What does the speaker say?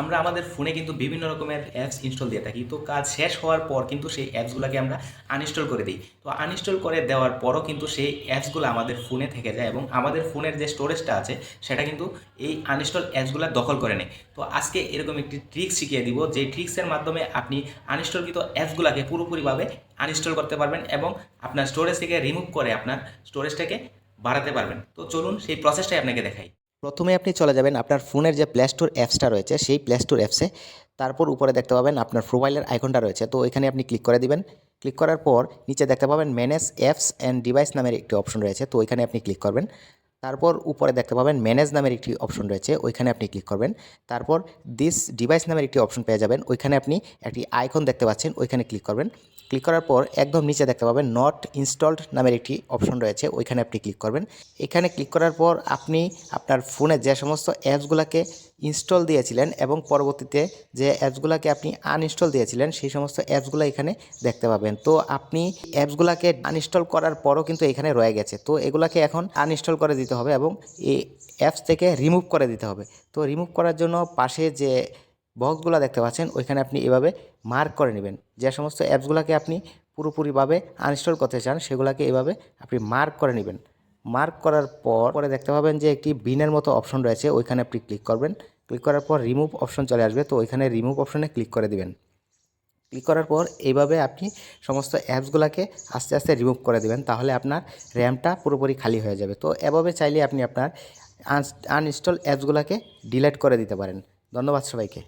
আমরা আমাদের ফোনে কিন্তু বিভিন্ন রকমের অ্যাপস ইনস্টল দিয়ে থাকি। তো কাজ শেষ হওয়ার পর কিন্তু সেই অ্যাপসগুলোকে আমরা আনইনস্টল করে দিই। তো আনইনস্টল করে দেওয়ার পরও কিন্তু সেই অ্যাপসগুলো আমাদের ফোনে থেকে যায় এবং আমাদের ফোনের যে স্টোরেজটা আছে, সেটা কিন্তু এই আনইনস্টল অ্যাপসগুলো দখল করে নেয়। তো আজকে এরকম একটি ট্রিক্স শিখিয়ে দিব, যে ট্রিক্সের মাধ্যমে আপনি আনইনস্টলকৃত অ্যাপসগুলোকে পুরোপুরিভাবে আনইনস্টল করতে পারবেন এবং আপনার স্টোরেজ থেকে রিমুভ করে আপনার স্টোরেজটাকে বাড়াতে পারবেন। তো চলুন সেই প্রসেসটাই আপনাকে দেখাই। প্রথমে আপনি চলে যাবেন আপনার ফোনের যে প্লে স্টোর অ্যাপসটা রয়েছে, সেই প্লে স্টোর অ্যাপসে তারপর উপরে দেখতে পাবেন আপনার প্রোফাইলের আইকনটা রয়েছে। তো এখানে আপনি ক্লিক করে দিবেন। ক্লিক করার পর নিচে দেখতে পাবেন ম্যানেজ অ্যাপস অ্যান্ড ডিভাইস নামের একটি অপশন রয়েছে। তো ওইখানে আপনি ক্লিক করবেন। তারপর উপরে দেখতে পাবেন ম্যানেজ নামের একটি অপশন রয়েছে, ওইখানে আপনি ক্লিক করবেন। তারপর দিস ডিভাইস নামের একটি অপশন পেয়ে যাবেন, ওইখানে আপনি একটি আইকন দেখতে পাচ্ছেন, ওইখানে ক্লিক করবেন। ক্লিক করার পর একদম নিচে দেখতে পাবেন নট ইনস্টলড নামের একটি অপশন রয়েছে, ওইখানে আপনি ক্লিক করবেন। এখানে ক্লিক করার পর আপনি আপনার ফোনে যে সমস্ত অ্যাপসগুলোকে ইনস্টল দিয়েছিলেন এবং পরবর্তীতে যে অ্যাপসগুলোকে আপনি আনইনস্টল দিয়েছিলেন, সেই সমস্ত অ্যাপসগুলো এখানে দেখতে পাবেন। তো আপনি অ্যাপসগুলোকে আনইনস্টল করার পরও কিন্তু এখানে রয়ে গেছে। তো এগুলাকে এখন আনইনস্টল করে দিতে হবে এবং এই অ্যাপস থেকে রিমুভ করে দিতে হবে। তো রিমুভ করার জন্য পাশে যে বক্সগুলো দেখতে পাচ্ছেন, ওইখানে আপনি এভাবে মার্ক করে নেবেন। যে সমস্ত অ্যাপসগুলোকে আপনি পুরোপুরিভাবে আনইনস্টল করতে চান, সেগুলোকে এভাবে আপনি মার্ক করে নেবেন। মার্ক করার পর, পরে দেখতে পাবেন যে একটি বিনের মতো অপশন রয়েছে, ওইখানে আপনি ক্লিক করবেন। ক্লিক করার পর রিমুভ অপশন চলে আসবে, তো ওইখানে রিমুভ অপশনে ক্লিক করে দিবেন। ক্লিক করার পর এইভাবে আপনি সমস্ত অ্যাপসগুলোকে আস্তে আস্তে রিমুভ করে দেবেন, তাহলে আপনার র্যামটা পুরোপুরি খালি হয়ে যাবে। তো এভাবে চাইলে আপনি আপনার আনইনস্টল অ্যাপসগুলোকে ডিলিট করে দিতে পারেন। ধন্যবাদ সবাইকে।